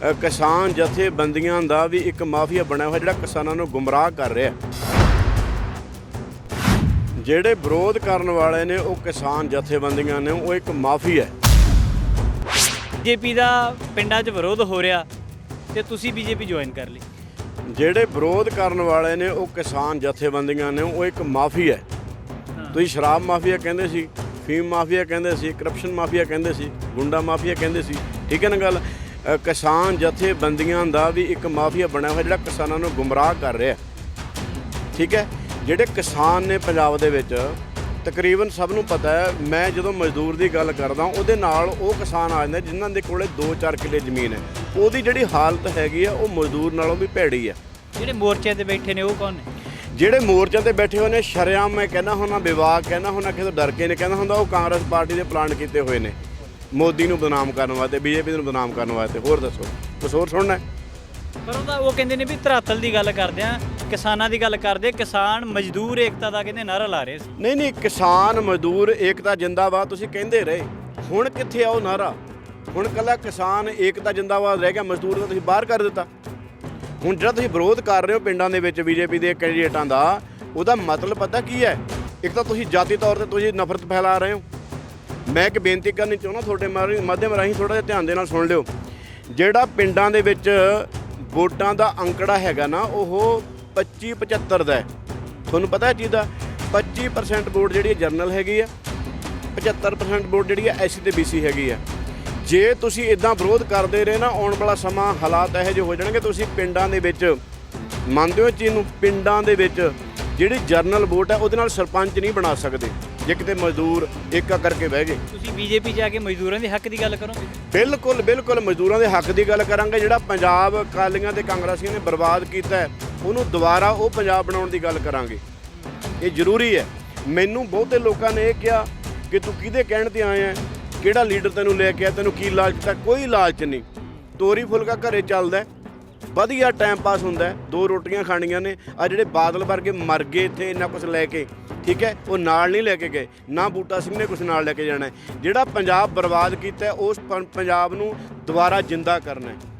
ਕਿਸਾਨ ਜਥੇਬੰਦੀਆਂ ਦਾ ਵੀ ਇੱਕ ਮਾਫੀਆ ਬਣਿਆ ਹੋਇਆ ਜਿਹੜਾ ਕਿਸਾਨਾਂ ਨੂੰ ਗੁੰਮਰਾਹ ਕਰ ਰਿਹਾ। ਜਿਹੜੇ ਵਿਰੋਧ ਕਰਨ ਵਾਲੇ ਨੇ ਉਹ ਕਿਸਾਨ ਜਥੇਬੰਦੀਆਂ ਨੇ ਉਹ ਇੱਕ ਮਾਫੀਆ ਹੈ। ਬੀਜੇਪੀ ਦਾ ਪਿੰਡਾਂ 'ਚ ਵਿਰੋਧ ਹੋ ਰਿਹਾ ਤੇ ਤੁਸੀਂ ਬੀਜੇਪੀ ਜੁਆਇਨ ਕਰ ਲਈ। ਜਿਹੜੇ ਵਿਰੋਧ ਕਰਨ ਵਾਲੇ ਨੇ ਉਹ ਕਿਸਾਨ ਜਥੇਬੰਦੀਆਂ ਨੇ ਉਹ ਇੱਕ ਮਾਫੀਆ ਹੈ। ਤੁਸੀਂ ਸ਼ਰਾਬ ਮਾਫੀਆ ਕਹਿੰਦੇ ਸੀ ਫੀਮ ਮਾਫੀਆ ਕਹਿੰਦੇ ਸੀ ਕਰਪਸ਼ਨ ਮਾਫੀਆ ਕਹਿੰਦੇ ਸੀ ਗੁੰਡਾ ਮਾਫੀਆ ਕਹਿੰਦੇ ਸੀ ਠੀਕ ਹੈ ਨਾ ਗੱਲ? ਕਿਸਾਨ ਜਥੇਬੰਦੀਆਂ ਦਾ ਵੀ ਇੱਕ ਮਾਫੀਆ ਬਣਿਆ ਹੋਇਆ ਜਿਹੜਾ ਕਿਸਾਨਾਂ ਨੂੰ ਗੁੰਮਰਾਹ ਕਰ ਰਿਹਾ ਠੀਕ ਹੈ? ਜਿਹੜੇ ਕਿਸਾਨ ਨੇ ਪੰਜਾਬ ਦੇ ਵਿੱਚ ਤਕਰੀਬਨ ਸਭ ਨੂੰ ਪਤਾ ਹੈ ਮੈਂ ਜਦੋਂ ਮਜ਼ਦੂਰ ਦੀ ਗੱਲ ਕਰਦਾ ਉਹਦੇ ਨਾਲ ਉਹ ਕਿਸਾਨ ਆ ਜਾਂਦੇ ਜਿਨ੍ਹਾਂ ਦੇ ਕੋਲੇ 2-4 ਕਿੱਲੇ ਜ਼ਮੀਨ ਹੈ। ਉਹਦੀ ਜਿਹੜੀ ਹਾਲਤ ਹੈਗੀ ਆ ਉਹ ਮਜ਼ਦੂਰ ਨਾਲੋਂ ਵੀ ਭੈੜੀ ਆ ਜਿਹੜੇ ਮੋਰਚੇ ਤੇ ਬੈਠੇ ਨੇ ਉਹ ਕੌਣ ਨੇ? ਜਿਹੜੇ ਮੋਰਚਿਆਂ ਤੇ ਬੈਠੇ ਹੋਏ ਨੇ ਸ਼ਰਿਆਮ ਮੈਂ ਕਹਿੰਦਾ ਹੁੰਦਾ ਵਿਵਾਦ ਕਹਿੰਦਾ ਹੁੰਦਾ ਕਿਸੇ ਡਰ ਕੇ ਨੇ ਕਹਿੰਦਾ ਹੁੰਦਾ ਉਹ ਕਾਂਗਰਸ ਪਾਰਟੀ ਦੇ ਪਲਾਨ ਕੀਤੇ ਹੋਏ ਨੇ। ਮੋਦੀ ਨੂੰ ਬਦਨਾਮ ਕਰਨ ਵਾਸਤੇ ਬੀਜੇਪੀ ਨੂੰ ਬਦਨਾਮ ਕਰਨ ਵਾਸਤੇ ਹੋਰ ਦੱਸੋ ਕੁਛ ਹੋਰ ਸੁਣਨਾ ਹੈ? ਪਰ ਉਹਦਾ ਉਹ ਕਹਿੰਦੇ ਨੇ ਵੀ ਧਰਾਤਲ ਦੀ ਗੱਲ ਕਰਦੇ ਆ ਕਿਸਾਨਾਂ ਦੀ ਗੱਲ ਕਰਦੇ ਕਿਸਾਨ ਮਜ਼ਦੂਰ ਏਕਤਾ ਦਾ ਕਹਿੰਦੇ ਨਾਰਾ ਲਾ ਰਹੇ ਸੀ। ਨਹੀਂ ਨਹੀਂ ਕਿਸਾਨ ਮਜ਼ਦੂਰ ਏਕਤਾ ਜਿੰਦਾਬਾਦ ਤੁਸੀਂ ਕਹਿੰਦੇ ਰਹੇ। ਹੁਣ ਕਿੱਥੇ ਆ ਉਹ ਨਾਰਾ ਹੁਣ ਕੱਲਾ ਕਿਸਾਨ ਏਕਤਾ ਜਿੰਦਾਬਾਦ ਰਹਿ ਗਿਆ ਮਜ਼ਦੂਰ ਦਾ ਤੁਸੀਂ ਬਾਹਰ ਕਰ ਦਿੱਤਾ। ਹੁਣ ਜਿਹੜਾ ਤੁਸੀਂ ਵਿਰੋਧ ਕਰ ਰਹੇ ਹੋ ਪਿੰਡਾਂ ਦੇ ਵਿੱਚ ਬੀਜੇਪੀ ਦੇ ਕੈਂਡੀਡੇਟਾਂ ਦਾ ਉਹਦਾ ਮਤਲਬ ਪਤਾ ਕੀ ਹੈ? ਇੱਕ ਤਾਂ ਤੁਸੀਂ ਜਾਤੀ ਤੌਰ ਤੇ ਤੁਸੀਂ ਨਫ਼ਰਤ ਫੈਲਾ ਰਹੇ ਹੋ। ਮੈਂ ਇੱਕ ਬੇਨਤੀ ਕਰਨੀ ਚਾਹੁੰਦਾ ਤੁਹਾਡੇ ਮਾਰੀ- ਮਾਧਿਅਮ ਰਾਹੀਂ ਥੋੜਾ ਜਿਹਾ ਧਿਆਨ ਦੇ ਨਾਲ ਸੁਣ ਲਿਓ। ਜਿਹੜਾ ਪਿੰਡਾਂ ਦੇ ਵਿੱਚ ਵੋਟਾਂ ਦਾ ਅੰਕੜਾ ਹੈਗਾ ਨਾ, ਉਹ 25 75 ਦਾ ਤੁਹਾਨੂੰ ਪਤਾ ਹੈ ਚੀਜ਼ ਦਾ? 25% ਵੋਟ ਜਿਹੜੀ ਜਰਨਲ ਹੈਗੀ ਆ 75% ਵੋਟ ਜਿਹੜੀ ਹੈ ਐਸਸੀ ਤੇ ਬੀਸੀ ਹੈਗੀ ਆ ਜੇ ਤੁਸੀਂ ਇਦਾਂ ਵਿਰੋਧ ਕਰਦੇ ਰਹੇ ਨਾ, ਆਉਣ ਵਾਲਾ ਸਮਾਂ, ਹਾਲਾਤ ਇਹੋ ਜਿਹੇ ਹੋ ਜਾਣਗੇ, ਤੁਸੀਂ ਪਿੰਡਾਂ ਦੇ ਵਿੱਚ ਮੰਨਦੇ ਹੋ ਚੀਜ਼ ਨੂੰ? ਪਿੰਡਾਂ ਦੇ ਵਿੱਚ ਜਿਹੜੀ ਜਰਨਲ ਵੋਟ ਹੈ, ਉਹਦੇ ਨਾਲ ਸਰਪੰਚ ਨਹੀਂ ਬਣਾ ਸਕਦੇ। ਜੇ ਕਿਤੇ ਮਜ਼ਦੂਰ ਏਕਾ ਕਰਕੇ ਬਹਿ ਗਏ ਤੁਸੀਂ ਬੀਜੇਪੀ ਜਾ ਕੇ ਮਜ਼ਦੂਰਾਂ ਦੇ ਹੱਕ ਦੀ ਗੱਲ ਕਰੋਗੇ? ਬਿਲਕੁਲ ਬਿਲਕੁਲ ਮਜ਼ਦੂਰਾਂ ਦੇ ਹੱਕ ਦੀ ਗੱਲ ਕਰਾਂਗੇ। ਜਿਹੜਾ ਪੰਜਾਬ ਅਕਾਲੀਆਂ ਤੇ ਕਾਂਗਰਸੀਆਂ ਨੇ ਬਰਬਾਦ ਕੀਤਾ ਹੈ, ਉਹਨੂੰ ਦੁਬਾਰਾ ਉਹ ਪੰਜਾਬ ਬਣਾਉਣ ਦੀ ਗੱਲ ਕਰਾਂਗੇ। ਇਹ ਜ਼ਰੂਰੀ ਹੈ। ਮੈਨੂੰ ਬਹੁਤੇ ਲੋਕਾਂ ਨੇ ਇਹ ਕਿਹਾ ਕਿ ਤੂੰ ਕਿਹਦੇ ਕਹਿਣ ਤੇ ਆਇਆ ਹੈ? ਕਿਹੜਾ ਲੀਡਰ ਤੈਨੂੰ ਲੈ ਕੇ ਆ ਤੈਨੂੰ ਕੀ ਲਾਲਚ ਤਾਂ ਕੋਈ ਲਾਲਚ ਨਹੀਂ। ਤੋਰੀ ਫੁਲਕਾ ਘਰੇ ਚੱਲਦਾ ਹੈ, ਵਧੀਆ ਟਾਈਮ ਪਾਸ ਹੁੰਦਾ ਹੈ, ਦੋ ਰੋਟੀਆਂ ਖਾਣੀਆਂ ਨੇ। ਆ ਜਿਹੜੇ ਬਾਦਲ ਵਰਗੇ ਮਰ ਗਏ ਇੱਥੇ ਇੰਨਾ ਕੁਝ ਲੈ ਕੇ। ਠੀਕ ਹੈ? ਉਹ ਨਾਲ ਨਹੀਂ ਲੈ ਕੇ ਗਏ। ਨਾ ਬੂਟਾ ਸਿੰਘ ਨੇ ਕੁਝ ਨਾਲ ਲੈ ਕੇ ਜਾਣਾ ਜਿਹੜਾ ਪੰਜਾਬ ਬਰਬਾਦ ਕੀਤਾ ਉਸ ਪੰ- ਪੰਜਾਬ ਨੂੰ ਦੁਬਾਰਾ ਜਿੰਦਾ ਕਰਨਾ ਹੈ।